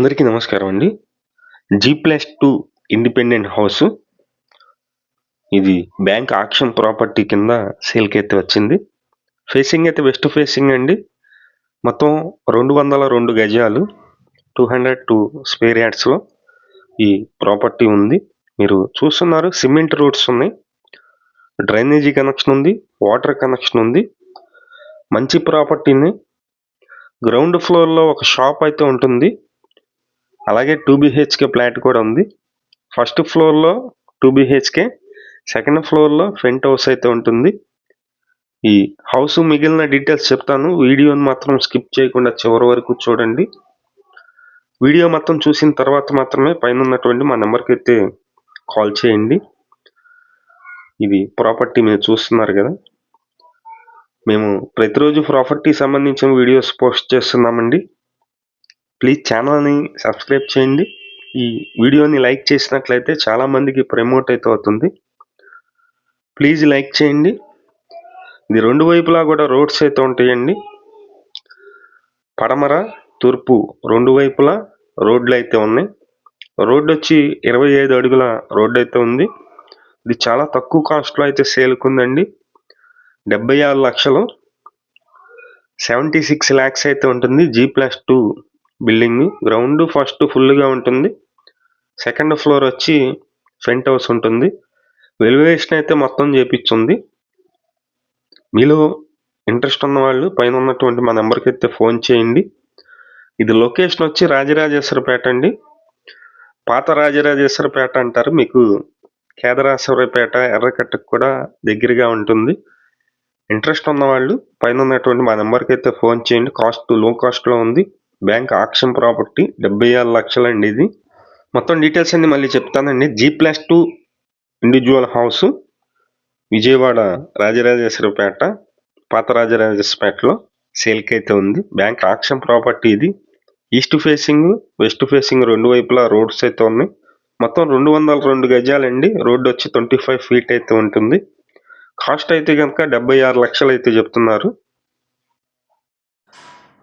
అందరికీ నమస్కారం అండి. G plus two independent house ఇది బ్యాంక్ ఆక్షన్ ప్రాపర్టీ కింద సేల్కి అయితే వచ్చింది. ఫేసింగ్ అయితే వెస్ట్ ఫేసింగ్ అండి. మొత్తం రెండు వందల రెండు గజాలు టూ హండ్రెడ్ టూ స్క్వేర్ యార్డ్స్లో ఈ ప్రాపర్టీ ఉంది. మీరు చూస్తున్నారు సిమెంట్ రోడ్స్ ఉన్నాయి. డ్రైనేజీ కనెక్షన్ ఉంది వాటర్ కనెక్షన్ ఉంది. మంచి ప్రాపర్టీని. గ్రౌండ్ ఫ్లోర్లో ఒక షాప్ అయితే ఉంటుంది. అలాగే టూ బిహెచ్కే ఫ్లాట్ కూడా ఉంది. ఫస్ట్ ఫ్లోర్లో టూ బిహెచ్కే సెకండ్ ఫ్లోర్లో ఫ్రంట్ హౌస్ అయితే ఉంటుంది. ఈ హౌస్ మిగిలిన డీటెయిల్స్ చెప్తాను. వీడియోని మాత్రం స్కిప్ చేయకుండా చివరి వరకు చూడండి. వీడియో మొత్తం చూసిన తర్వాత మాత్రమే పైన ఉన్నటువంటి మా నెంబర్కి అయితే కాల్ చేయండి. ఇది ప్రాపర్టీ మీరు చూస్తున్నారు కదా. మేము ప్రతిరోజు ప్రాపర్టీ సంబంధించిన వీడియోస్ పోస్ట్ చేస్తున్నామండి. ప్లీజ్ ఛానల్ని సబ్స్క్రైబ్ చేయండి. ఈ వీడియోని లైక్ చేసినట్లయితే చాలామందికి ప్రమోట్ అయితే అవుతుంది. ప్లీజ్ లైక్ చేయండి. ఇది రెండు వైపులా కూడా రోడ్స్ అయితే ఉంటాయండి. పడమర తూర్పు రెండు వైపులా రోడ్లు అయితే ఉన్నాయి. రోడ్డు వచ్చి ఇరవై ఐదు అడుగుల రోడ్డు అయితే ఉంది. ఇది చాలా తక్కువ కాస్ట్లో అయితే సేల్కుందండి డెబ్బై ఆరు లక్షలు. సెవెంటీ సిక్స్ ల్యాక్స్ అయితే ఉంటుంది. G plus two building. Ground first ఫుల్గా ఉంటుంది. సెకండ్ ఫ్లోర్ వచ్చి ఫ్రంట్ హౌస్ ఉంటుంది. వెలివేషన్ అయితే మొత్తం చేపించుంది మీలో ఇంట్రెస్ట్ ఉన్న వాళ్ళు పైన ఉన్నటువంటి మా నెంబర్కి అయితే ఫోన్ చేయండి. ఇది లొకేషన్ వచ్చి రాజరాజేశ్వరపేట అండి. పాత రాజరాజేశ్వరపేట అంటారు. మీకు కేదరాశ్వరపేట ఎర్రకట్టకు కూడా దగ్గరగా ఉంటుంది. ఇంట్రెస్ట్ ఉన్న వాళ్ళు పైన ఉన్నటువంటి మా నెంబర్కి అయితే ఫోన్ చేయండి. కాస్ట్లో కాస్ట్లో ఉంది. బ్యాంక్ ఆక్షన్ ప్రాపర్టీ డెబ్బై ఆరు లక్షలండి ఇది. మొత్తం డీటెయిల్స్ అన్ని మళ్ళీ చెప్తానండి. G plus two individual house Vijayawada Rajarajeswarapeta పాత రాజరాజేశ్వరపేటలో సేల్కి అయితే ఉంది. బ్యాంక్ ఆక్షన్ ప్రాపర్టీ ఇది. ఈస్ట్ ఫేసింగ్ వెస్ట్ ఫేసింగ్ రెండు వైపులా రోడ్స్ అయితే ఉన్నాయి. మొత్తం రెండు వందల రెండు గజాలండి. రోడ్డు వచ్చి ట్వంటీ ఫైవ్ ఫీట్ అయితే ఉంటుంది. కాస్ట్ అయితే కనుక డెబ్బై ఆరు లక్షలు అయితే చెప్తున్నారు.